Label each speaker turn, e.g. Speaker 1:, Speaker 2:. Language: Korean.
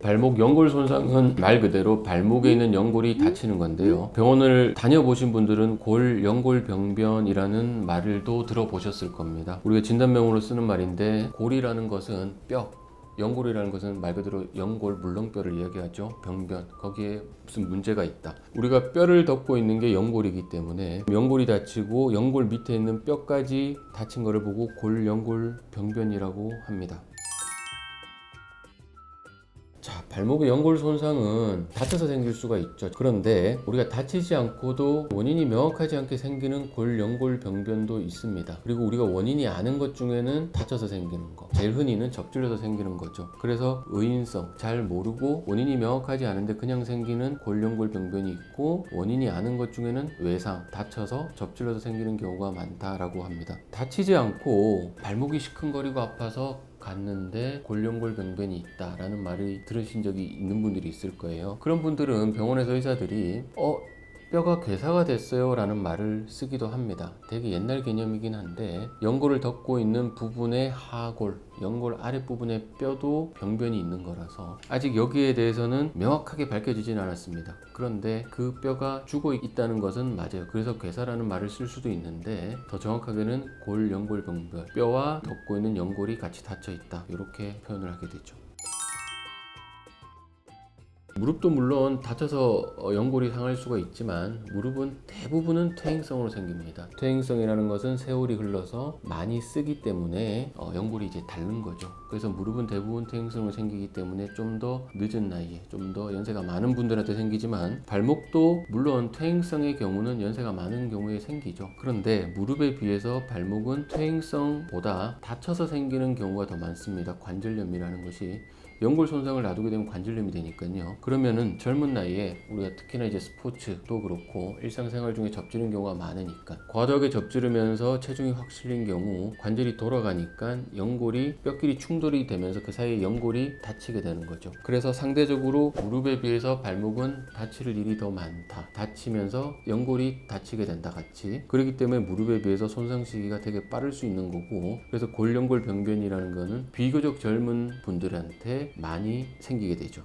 Speaker 1: 발목 연골 손상은 말 그대로 발목에 있는 연골이 다치는 건데요. 병원을 다녀보신 분들은 골 연골 병변이라는 말을 또 들어보셨을 겁니다. 우리가 진단명으로 쓰는 말인데 골이라는 것은 뼈, 연골이라는 것은 말 그대로 연골 물렁뼈를 이야기하죠. 병변 거기에 무슨 문제가 있다. 우리가 뼈를 덮고 있는 게 연골이기 때문에 연골이 다치고 연골 밑에 있는 뼈까지 다친 것을 보고 골 연골 병변이라고 합니다. 자, 발목의 연골 손상은 다쳐서 생길 수가 있죠. 그런데 우리가 다치지 않고도 원인이 명확하지 않게 생기는 골 연골 병변도 있습니다. 그리고 우리가 원인이 아는 것 중에는 다쳐서 생기는 거. 제일 흔히는 접질려서 생기는 거죠. 그래서 의인성 잘 모르고 원인이 명확하지 않은데 그냥 생기는 골 연골 병변이 있고 원인이 아는 것 중에는 외상 다쳐서 접질려서 생기는 경우가 많다라고 합니다. 다치지 않고 발목이 시큰거리고 아파서 갔는데 골연골 병변이 있다라는 말을 들으신 적이 있는 분들이 있을 거예요. 그런 분들은 병원에서 의사들이 어 뼈가 괴사가 됐어요 라는 말을 쓰기도 합니다. 되게 옛날 개념이긴 한데 연골을 덮고 있는 부분의 하골, 연골 아랫부분의 뼈도 병변이 있는 거라서 아직 여기에 대해서는 명확하게 밝혀지진 않았습니다. 그런데 그 뼈가 죽어 있다는 것은 맞아요. 그래서 괴사라는 말을 쓸 수도 있는데 더 정확하게는 골 연골 병변, 뼈와 덮고 있는 연골이 같이 닫혀 있다. 이렇게 표현을 하게 되죠. 무릎도 물론 다쳐서 어, 연골이 상할 수가 있지만 무릎은 대부분은 퇴행성으로 생깁니다. 퇴행성이라는 것은 세월이 흘러서 많이 쓰기 때문에 어, 연골이 이제 닳는 거죠. 그래서 무릎은 대부분 퇴행성으로 생기기 때문에 좀 더 늦은 나이에 좀 더 연세가 많은 분들한테 생기지만 발목도 물론 퇴행성의 경우는 연세가 많은 경우에 생기죠. 그런데 무릎에 비해서 발목은 퇴행성보다 다쳐서 생기는 경우가 더 많습니다. 관절염이라는 것이 연골 손상을 놔두게 되면 관절염이 되니까요. 그러면은 젊은 나이에 우리가 특히나 이제 스포츠도 그렇고 일상생활 중에 접지는 경우가 많으니까 과도하게 접지르면서 체중이 확 실린 경우 관절이 돌아가니까 연골이 뼈끼리 충돌이 되면서 그 사이에 연골이 다치게 되는 거죠. 그래서 상대적으로 무릎에 비해서 발목은 다칠 일이 더 많다. 다치면서 연골이 다치게 된다 같이. 그렇기 때문에 무릎에 비해서 손상 시기가 되게 빠를 수 있는 거고 그래서 골연골 병변이라는 거는 비교적 젊은 분들한테 많이 생기게 되죠.